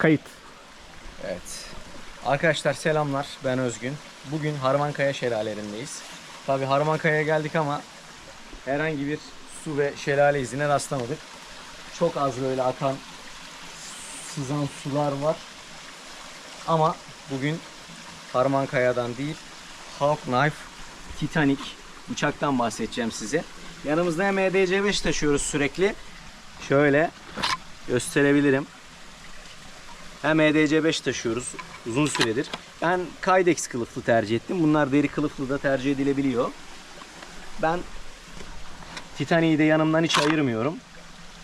Kayıt. Evet. Arkadaşlar selamlar. Ben Özgün. Bugün Harmankaya şelalelerindeyiz. Tabi Harmankaya'ya geldik ama herhangi bir su ve şelale izine rastlamadık. Çok az böyle akan sızan sular var. Ama bugün Harmankaya'dan değil Hawk Knife Titanic bıçaktan bahsedeceğim size. Yanımızda hem EDC5 taşıyoruz sürekli. Şöyle gösterebilirim. Hem EDC5 taşıyoruz uzun süredir. Ben Kydex kılıflı tercih ettim. Bunlar deri kılıflı da tercih edilebiliyor. Ben Titanic'i de yanımdan hiç ayırmıyorum.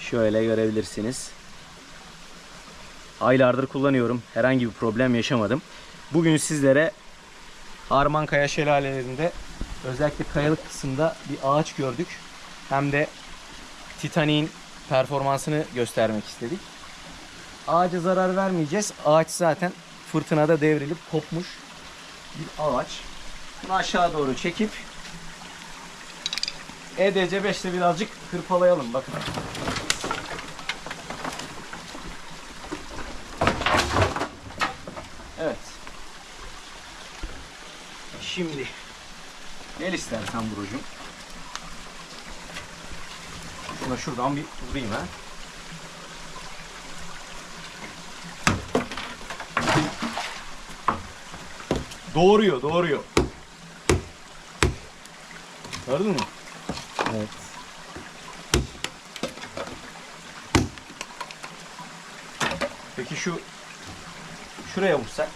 Şöyle görebilirsiniz. Aylardır kullanıyorum. Herhangi bir problem yaşamadım. Bugün sizlere Harmankaya şelalelerinde özellikle kayalık kısımda bir ağaç gördük. Hem de Titanic'in performansını göstermek istedik. Ağaca zarar vermeyeceğiz. Ağaç zaten fırtınada devrilip kopmuş bir ağaç. Bunu aşağı doğru çekip EDC 5'te birazcık hırpalayalım. Bakın. Evet. Şimdi gel istersen Burucuğum. Şuna şuradan bir vurayım ha. Doğruyor, doğruyor. Gördün mü? Evet. Peki şu şuraya vursak?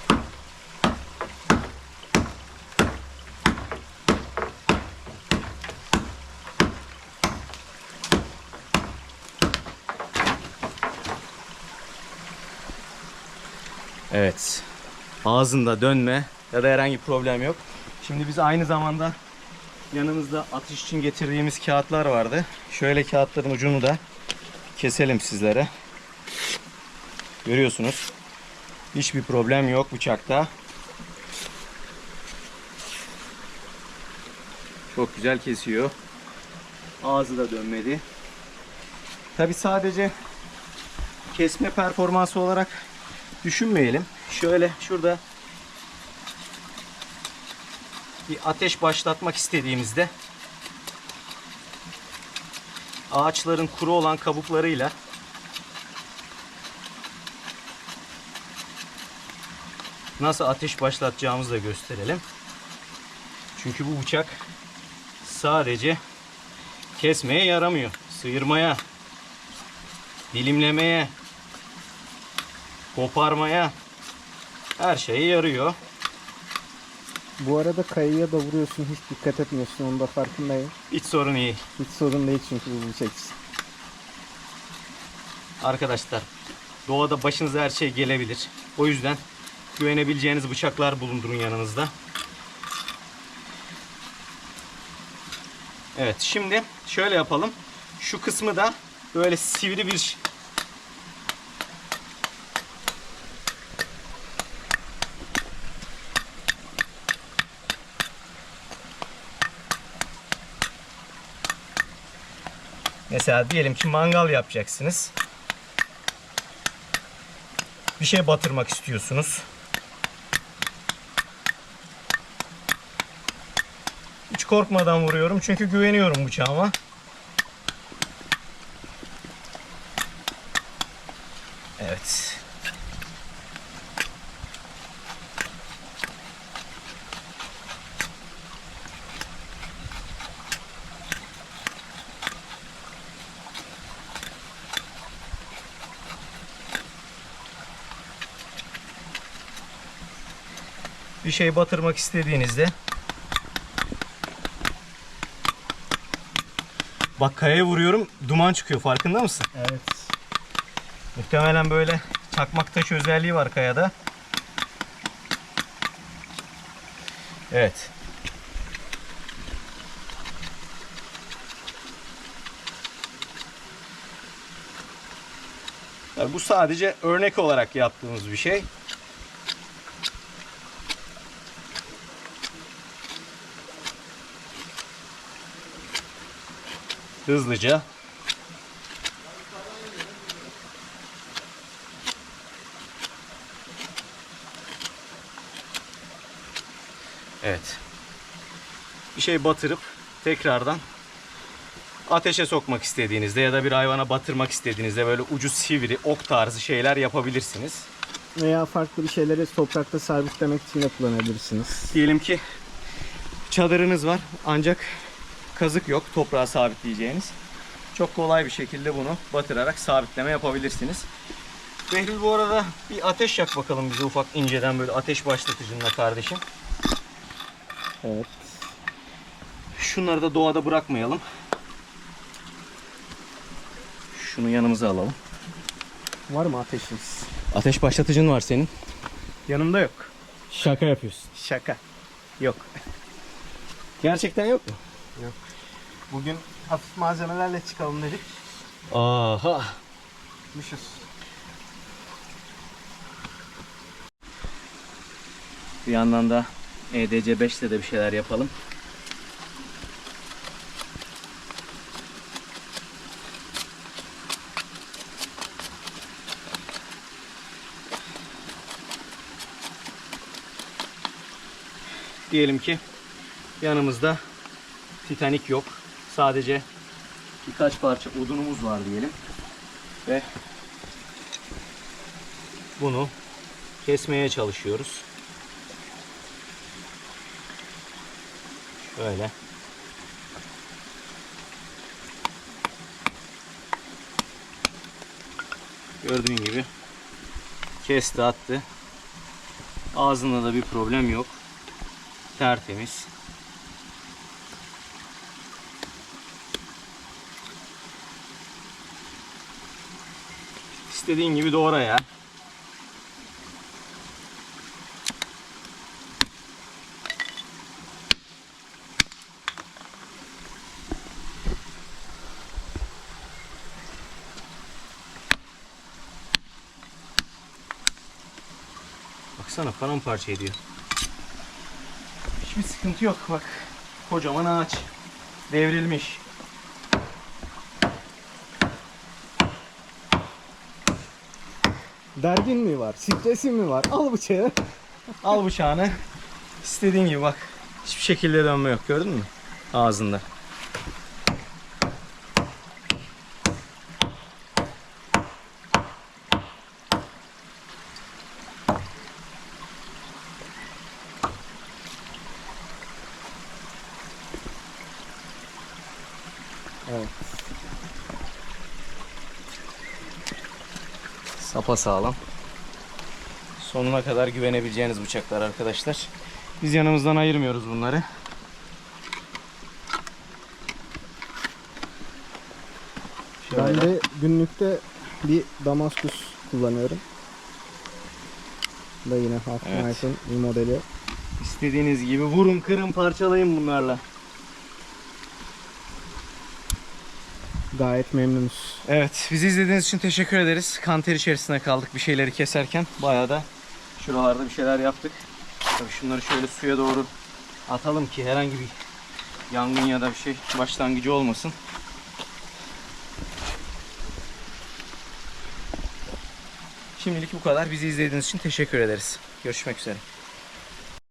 Evet. Ağzında dönme ya da herhangi bir problem yok. Şimdi biz aynı zamanda yanımızda atış için getirdiğimiz kağıtlar vardı. Şöyle kağıtların ucunu da keselim sizlere. Görüyorsunuz. Hiçbir problem yok bıçakta. Çok güzel kesiyor. Ağzı da dönmedi. Tabi sadece kesme performansı olarak düşünmeyelim. Şöyle şurada bir ateş başlatmak istediğimizde ağaçların kuru olan kabuklarıyla nasıl ateş başlatacağımızı da gösterelim. Çünkü bu bıçak sadece kesmeye yaramıyor. Sıyırmaya, dilimlemeye, koparmaya her şeye yarıyor. Bu arada kayaya da vuruyorsun hiç dikkat etmiyorsun onun da farkındayım. Hiç sorun iyi. Hiç sorun değil çünkü bu için. Arkadaşlar doğada başınıza her şey gelebilir. O yüzden güvenebileceğiniz bıçaklar bulundurun yanınızda. Evet şimdi şöyle yapalım. Şu kısmı da böyle sivri bir Mesela diyelim ki mangal yapacaksınız. Bir şey batırmak istiyorsunuz. Hiç korkmadan vuruyorum çünkü güveniyorum bıçağıma. Evet. Bir şey batırmak istediğinizde Bak kayaya vuruyorum duman çıkıyor farkında mısın? Evet. Muhtemelen böyle çakmak taş özelliği var kayada. Evet. Bu sadece örnek olarak yaptığımız bir şey. hızlıca Evet. Bir şey batırıp tekrardan ateşe sokmak istediğinizde ya da bir hayvana batırmak istediğinizde böyle ucu sivri, ok tarzı şeyler yapabilirsiniz. Veya farklı bir şeyleri toprakta sabitlemek için de kullanabilirsiniz. Diyelim ki çadırınız var ancak kazık yok toprağa sabitleyeceğiniz. Çok kolay bir şekilde bunu batırarak sabitleme yapabilirsiniz. Behlül bu arada bir ateş yak bakalım bize ufak inceden böyle ateş başlatıcınla kardeşim. Evet. Şunları da doğada bırakmayalım. Şunu yanımıza alalım. Var mı ateşiniz? Ateş başlatıcın var senin. Yanımda yok. Şaka yapıyorsun. Şaka. Yok. Gerçekten yok mu? Bugün hafif malzemelerle çıkalım dedik. Aha. Mışız. Bir yandan da EDC 5'te de bir şeyler yapalım. Diyelim ki yanımızda Titanic yok. Sadece birkaç parça odunumuz var diyelim. Ve bunu kesmeye çalışıyoruz. Şöyle. Gördüğün gibi kesti attı. Ağzında da bir problem yok. Tertemiz. İstediğin gibi doğra ya. Baksana paramparça ediyor. Hiçbir sıkıntı yok bak. Kocaman ağaç. Devrilmiş. Derdin mi var? Stresin mi var? Al bıçağı. Al bıçağını. İstediğin gibi bak. Hiçbir şekilde dönme yok gördün mü? Ağzında. Evet. Sapa sağlam. Sonuna kadar güvenebileceğiniz bıçaklar arkadaşlar. Biz yanımızdan ayırmıyoruz bunları. Ben Şöyle. de günlükte bir Damaskus kullanıyorum. Bu Da yine Half Evet. Knife'ın bir modeli. İstediğiniz gibi vurun, kırın, parçalayın bunlarla. Gayet memnunuz. Evet, bizi izlediğiniz için teşekkür ederiz. Kanter içerisinde kaldık bir şeyleri keserken. Bayağı da şuralarda bir şeyler yaptık. Tabii şunları şöyle suya doğru atalım ki herhangi bir yangın ya da bir şey başlangıcı olmasın. Şimdilik bu kadar. Bizi izlediğiniz için teşekkür ederiz. Görüşmek üzere.